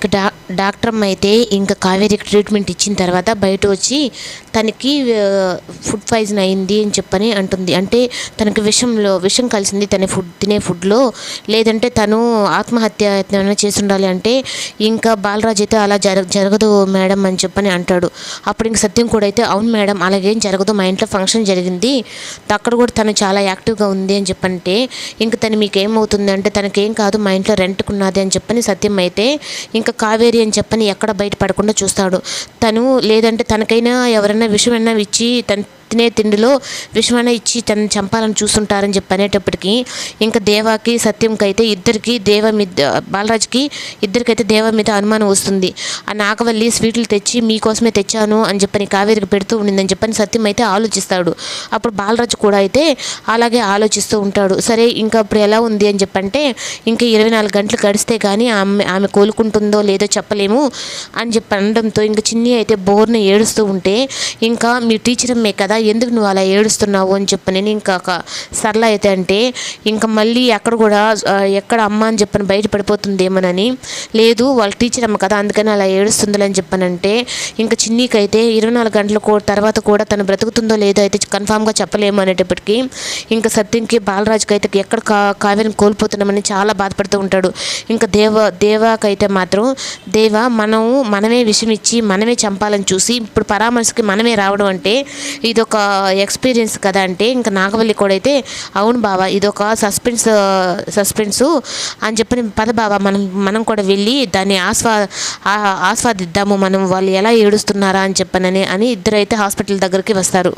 ఇంకా డా డాక్టర్ అమ్మ అయితే ఇంకా కావేరికి ట్రీట్మెంట్ ఇచ్చిన తర్వాత బయట వచ్చి తనకి ఫుడ్ పాయిజన్ అయింది అని చెప్పని అంటుంది. అంటే తనకి విషంలో విషం కలిసింది తన ఫుడ్ తినే ఫుడ్లో. లేదంటే తను ఆత్మహత్య యత్నం చేసి ఉండాలి అంటే ఇంకా బాలరాజ్ అయితే అలా జరగ జరగదు మేడం అని చెప్పని అంటాడు. అప్పుడు ఇంక సత్యం కూడా అయితే అవును మేడం అలాగేం జరగదు మా ఇంట్లో ఫంక్షన్ జరిగింది అక్కడ కూడా తను చాలా యాక్టివ్గా ఉంది అని చెప్పంటే ఇంక తను మీకు ఏమవుతుంది అంటే తనకేం కాదు మా ఇంట్లో రెంట్కున్నది అని చెప్పని సత్యం అయితే ఇంకా కావేరి అని చెప్పని ఎక్కడ బయటపడకుండా చూస్తాడు. తను లేదంటే తనకైనా ఎవరైనా విషమైనా ఇచ్చి తను తినే తిండిలో విషమైనా ఇచ్చి తనని చంపాలని చూస్తుంటారని చెప్పి అనేటప్పటికీ ఇంకా దేవాకి సత్యంకి అయితే ఇద్దరికి దేవ మీద బాలరాజుకి ఇద్దరికైతే దేవ మీద అనుమానం వస్తుంది. ఆ నాగవల్లి స్వీట్లు తెచ్చి మీకోసమే తెచ్చాను అని చెప్పని కావేరికి పెడుతూ ఉండిందని చెప్పని సత్యం అయితే ఆలోచిస్తాడు. అప్పుడు బాలరాజు కూడా అయితే అలాగే ఆలోచిస్తూ ఉంటాడు. సరే ఇంకా ఇప్పుడు ఎలా ఉంది? అని చెప్పంటే ఇంకా ఇరవై నాలుగు గంటలు గడిస్తే కానీ ఆమె ఆమె కోలుకుంటుందో లేదో చెప్పలేము అని చెప్పి అనడంతో ఇంకా చిన్ని అయితే బోర్ని ఏడుస్తూ ఉంటే ఇంకా మీ టీచర్ అమ్మే కదా ఎందుకు నువ్వు అలా ఏడుస్తున్నావు అని చెప్పని ఇంకా సరళ అయితే అంటే ఇంకా మళ్ళీ ఎక్కడ కూడా ఎక్కడ అమ్మ అని చెప్పని బయట పడిపోతుందేమోనని లేదు వాళ్ళ టీచర్ అమ్మ కదా అందుకని అలా ఏడుస్తుందని చెప్పానంటే చెప్పనంటే ఇంకా చిన్నీకి అయితే ఇరవై నాలుగు గంటల తర్వాత కూడా తను బ్రతుకుతుందో లేదో అయితే కన్ఫామ్గా చెప్పలేము అనేటప్పటికీ ఇంకా సత్యంకి బాలరాజుకి అయితే ఎక్కడ కా కావ్యాన్ని కోల్పోతున్నామని చాలా బాధపడుతూ ఉంటాడు. ఇంకా దేవ దేవాకైతే మాత్రం దేవ మనం మనమే విషమిచ్చి ఇచ్చి మనమే చంపాలని చూసి ఇప్పుడు పరామర్శకి మనమే రావడం అంటే ఒక ఎక్స్పీరియన్స్ కదా అంటే ఇంకా నాగవల్లి కూడా అయితే అవును బావా ఇదొక సస్పెన్స్ సస్పెన్సు అని చెప్పిన పద బావా మనం మనం కూడా వెళ్ళి దాన్ని ఆస్వా ఆస్వాదిద్దాము మనం వాళ్ళు ఎలా ఏడుస్తున్నారా అని చెప్పనని అని ఇద్దరైతే హాస్పిటల్ దగ్గరికి వస్తారు.